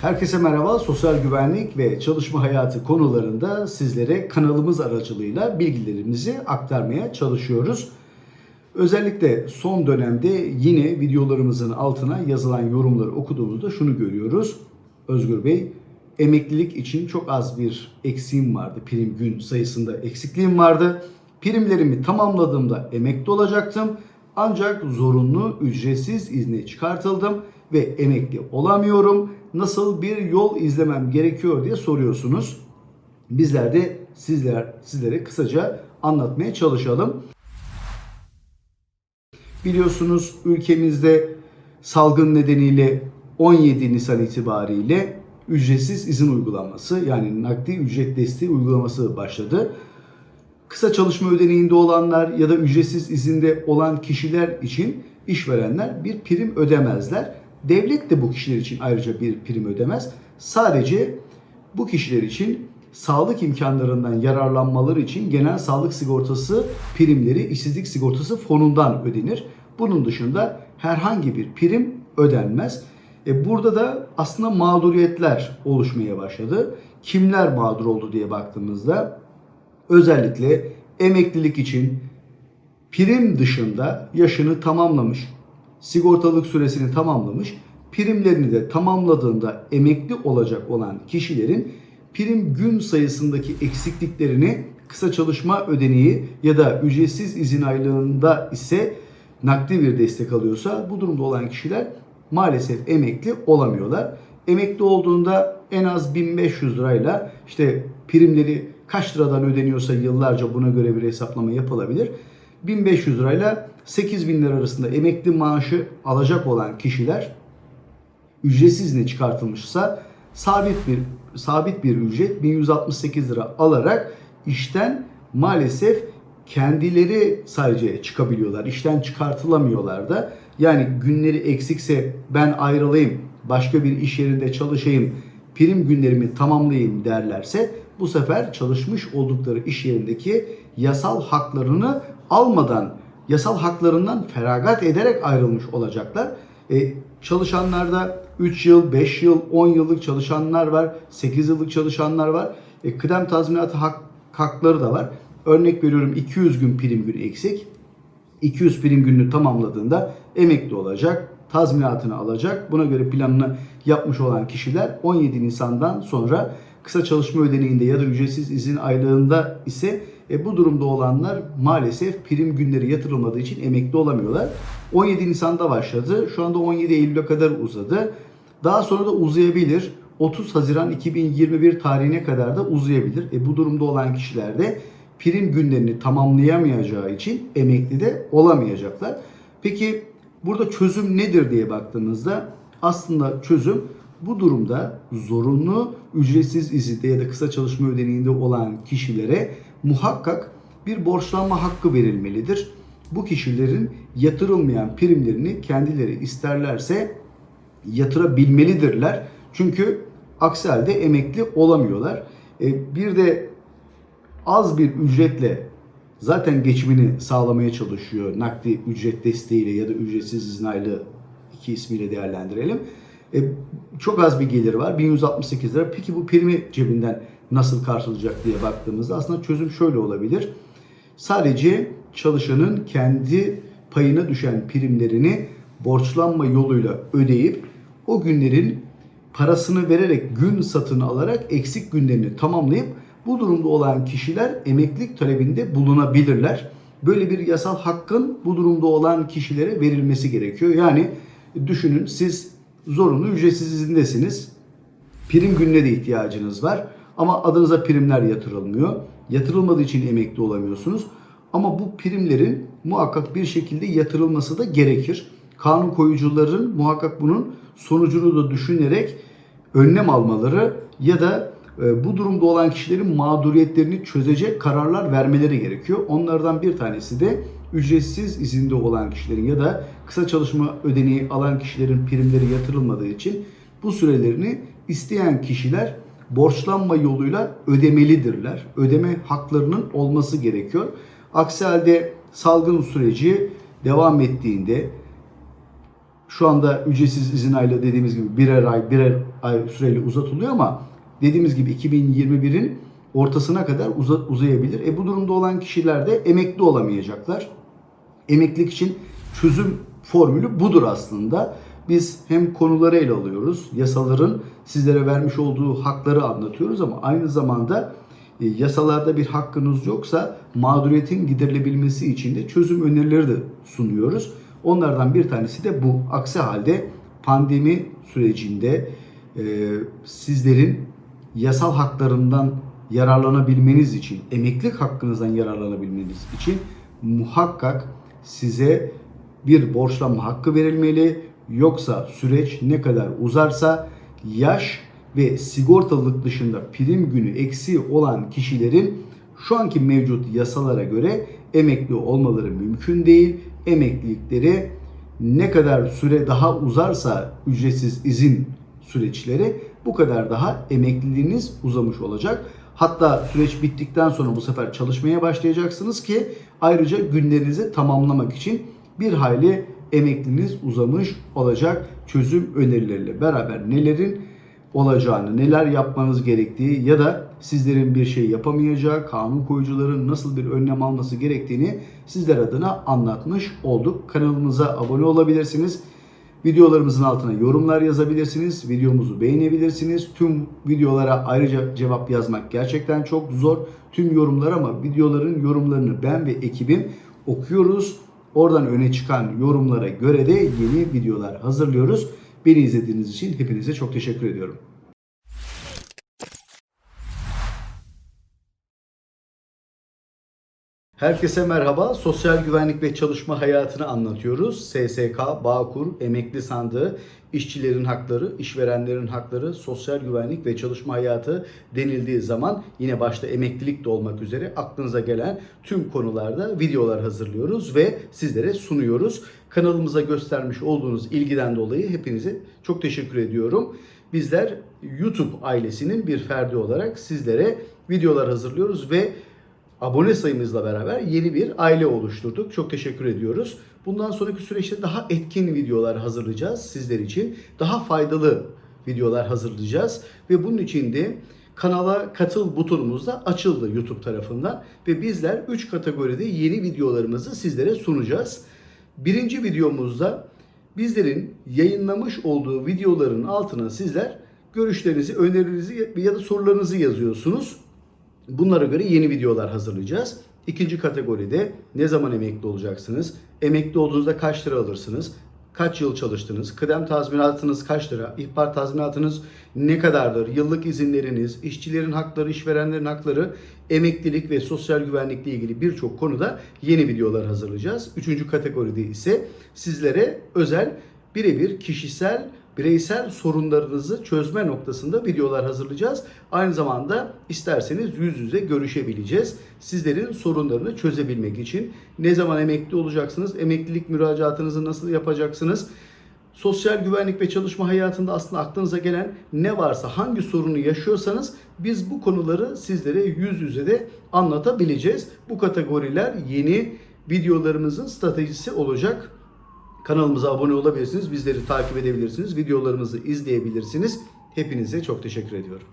Herkese merhaba. Sosyal güvenlik ve çalışma hayatı konularında sizlere kanalımız aracılığıyla bilgilerimizi aktarmaya çalışıyoruz. Özellikle son dönemde yine videolarımızın altına yazılan yorumları okuduğumuzda şunu görüyoruz. Özgür Bey, emeklilik için çok az bir eksiğim vardı. Prim gün sayısında eksikliğim vardı. Primlerimi tamamladığımda emekli olacaktım. Ancak zorunlu ücretsiz izne çıkartıldım ve emekli olamıyorum. Nasıl bir yol izlemem gerekiyor diye soruyorsunuz. Bizler de sizler sizlere kısaca anlatmaya çalışalım. Biliyorsunuz ülkemizde salgın nedeniyle 17 Nisan itibariyle ücretsiz izin uygulanması yani nakdi ücret desteği uygulaması başladı. Kısa çalışma ödeneğinde olanlar ya da ücretsiz izinde olan kişiler için işverenler bir prim ödemezler. Devlet de bu kişiler için ayrıca bir prim ödemez. Sadece bu kişiler için sağlık imkanlarından yararlanmaları için genel sağlık sigortası primleri işsizlik sigortası fonundan ödenir. Bunun dışında herhangi bir prim ödenmez. E burada da aslında mağduriyetler oluşmaya başladı. Kimler mağdur oldu diye baktığımızda özellikle emeklilik için prim dışında yaşını tamamlamış, sigortalık süresini tamamlamış, primlerini de tamamladığında emekli olacak olan kişilerin prim gün sayısındaki eksikliklerini kısa çalışma ödeneği ya da ücretsiz izin aylığında ise nakdi bir destek alıyorsa bu durumda olan kişiler maalesef emekli olamıyorlar. Emekli olduğunda en az 1500 lirayla işte primleri kaç liradan ödeniyorsa yıllarca buna göre bir hesaplama yapılabilir. 1500 lirayla 8000 lira arasında emekli maaşı alacak olan kişiler ücretsiz izne çıkartılmışsa sabit bir sabit bir ücret 1168 lira alarak işten maalesef kendileri sadece çıkabiliyorlar. İşten çıkartılamıyorlar da. Yani günleri eksikse ben ayrılayım, başka bir iş yerinde çalışayım, prim günlerimi tamamlayayım derlerse bu sefer çalışmış oldukları iş yerindeki yasal haklarını almadan, yasal haklarından feragat ederek ayrılmış olacaklar. E, çalışanlarda 3 yıl, 5 yıl, 10 yıllık çalışanlar var, 8 yıllık çalışanlar var. E, kıdem tazminatı hak, hakları da var. Örnek veriyorum 200 gün prim günü eksik. 200 prim gününü tamamladığında emekli olacak, tazminatını alacak. Buna göre planını yapmış olan kişiler 17 Nisan'dan sonra kısa çalışma ödeneğinde ya da ücretsiz izin aylığında ise e, bu durumda olanlar maalesef prim günleri yatırılmadığı için emekli olamıyorlar. 17 Nisan'da başladı. Şu anda 17 Eylül'e kadar uzadı. Daha sonra da uzayabilir. 30 Haziran 2021 tarihine kadar da uzayabilir. E, bu durumda olan kişiler de prim günlerini tamamlayamayacağı için emekli de olamayacaklar. Peki burada çözüm nedir diye baktığımızda aslında çözüm bu durumda zorunlu ücretsiz izinde ya da kısa çalışma ödeneğinde olan kişilere muhakkak bir borçlanma hakkı verilmelidir. Bu kişilerin yatırılmayan primlerini kendileri isterlerse yatırabilmelidirler. Çünkü aksi halde emekli olamıyorlar. E, bir de az bir ücretle zaten geçimini sağlamaya çalışıyor. Nakdi ücret desteğiyle ya da ücretsiz izin aylığı iki ismiyle değerlendirelim. E, çok az bir gelir var. 1168 lira. Peki bu primi cebinden nasıl karşılayacak diye baktığımızda aslında çözüm şöyle olabilir. Sadece çalışanın kendi payına düşen primlerini borçlanma yoluyla ödeyip o günlerin parasını vererek gün satın alarak eksik günlerini tamamlayıp bu durumda olan kişiler emeklilik talebinde bulunabilirler. Böyle bir yasal hakkın bu durumda olan kişilere verilmesi gerekiyor. Yani düşünün siz zorunlu ücretsiz izindesiniz. Prim gününe de ihtiyacınız var. Ama adınıza primler yatırılmıyor. Yatırılmadığı için emekli olamıyorsunuz. Ama bu primlerin muhakkak bir şekilde yatırılması da gerekir. Kanun koyucuların muhakkak bunun sonucunu da düşünerek önlem almaları ya da e, bu durumda olan kişilerin mağduriyetlerini çözecek kararlar vermeleri gerekiyor. Onlardan bir tanesi de ücretsiz izinde olan kişilerin ya da kısa çalışma ödeneği alan kişilerin primleri yatırılmadığı için bu sürelerini isteyen kişiler borçlanma yoluyla ödemelidirler. Ödeme haklarının olması gerekiyor. Aksi halde salgın süreci devam ettiğinde şu anda ücretsiz izin aylığı dediğimiz gibi birer ay, birer ay süreli uzatılıyor ama dediğimiz gibi 2021'in ortasına kadar uza- uzayabilir. E bu durumda olan kişiler de emekli olamayacaklar. Emeklilik için çözüm formülü budur aslında. Biz hem konuları ele alıyoruz, yasaların sizlere vermiş olduğu hakları anlatıyoruz ama aynı zamanda e, yasalarda bir hakkınız yoksa mağduriyetin giderilebilmesi için de çözüm önerileri de sunuyoruz. Onlardan bir tanesi de bu. Aksi halde pandemi sürecinde e, sizlerin yasal haklarından yararlanabilmeniz için, emeklilik hakkınızdan yararlanabilmeniz için muhakkak size bir borçlanma hakkı verilmeli. Yoksa süreç ne kadar uzarsa yaş ve sigortalılık dışında prim günü eksiği olan kişilerin şu anki mevcut yasalara göre emekli olmaları mümkün değil. Emeklilikleri ne kadar süre daha uzarsa ücretsiz izin süreçleri bu kadar daha emekliliğiniz uzamış olacak. Hatta süreç bittikten sonra bu sefer çalışmaya başlayacaksınız ki ayrıca günlerinizi tamamlamak için bir hayli emekliliğiniz uzamış olacak. Çözüm önerileriyle beraber nelerin olacağını, neler yapmanız gerektiği ya da sizlerin bir şey yapamayacağı, kanun koyucuların nasıl bir önlem alması gerektiğini sizler adına anlatmış olduk. Kanalımıza abone olabilirsiniz. Videolarımızın altına yorumlar yazabilirsiniz. Videomuzu beğenebilirsiniz. Tüm videolara ayrıca cevap yazmak gerçekten çok zor. Tüm yorumlar ama videoların yorumlarını ben ve ekibim okuyoruz. Oradan öne çıkan yorumlara göre de yeni videolar hazırlıyoruz. Beni izlediğiniz için hepinize çok teşekkür ediyorum. Herkese merhaba. Sosyal güvenlik ve çalışma hayatını anlatıyoruz. SSK, Bağkur, Emekli Sandığı, işçilerin hakları, işverenlerin hakları, sosyal güvenlik ve çalışma hayatı denildiği zaman yine başta emeklilik de olmak üzere aklınıza gelen tüm konularda videolar hazırlıyoruz ve sizlere sunuyoruz. Kanalımıza göstermiş olduğunuz ilgiden dolayı hepinize çok teşekkür ediyorum. Bizler YouTube ailesinin bir ferdi olarak sizlere videolar hazırlıyoruz ve abone sayımızla beraber yeni bir aile oluşturduk. Çok teşekkür ediyoruz. Bundan sonraki süreçte daha etkin videolar hazırlayacağız sizler için. Daha faydalı videolar hazırlayacağız ve bunun için de kanala katıl butonumuz da açıldı YouTube tarafından ve bizler 3 kategoride yeni videolarımızı sizlere sunacağız. Birinci videomuzda bizlerin yayınlamış olduğu videoların altına sizler görüşlerinizi, önerilerinizi ya da sorularınızı yazıyorsunuz. Bunlara göre yeni videolar hazırlayacağız. İkinci kategoride ne zaman emekli olacaksınız? Emekli olduğunuzda kaç lira alırsınız? Kaç yıl çalıştınız? Kıdem tazminatınız kaç lira? İhbar tazminatınız ne kadardır? Yıllık izinleriniz, işçilerin hakları, işverenlerin hakları, emeklilik ve sosyal güvenlikle ilgili birçok konuda yeni videolar hazırlayacağız. Üçüncü kategoride ise sizlere özel birebir kişisel bireysel sorunlarınızı çözme noktasında videolar hazırlayacağız. Aynı zamanda isterseniz yüz yüze görüşebileceğiz. Sizlerin sorunlarını çözebilmek için ne zaman emekli olacaksınız, emeklilik müracaatınızı nasıl yapacaksınız, sosyal güvenlik ve çalışma hayatında aslında aklınıza gelen ne varsa, hangi sorunu yaşıyorsanız biz bu konuları sizlere yüz yüze de anlatabileceğiz. Bu kategoriler yeni videolarımızın stratejisi olacak. Kanalımıza abone olabilirsiniz. Bizleri takip edebilirsiniz. Videolarımızı izleyebilirsiniz. Hepinize çok teşekkür ediyorum.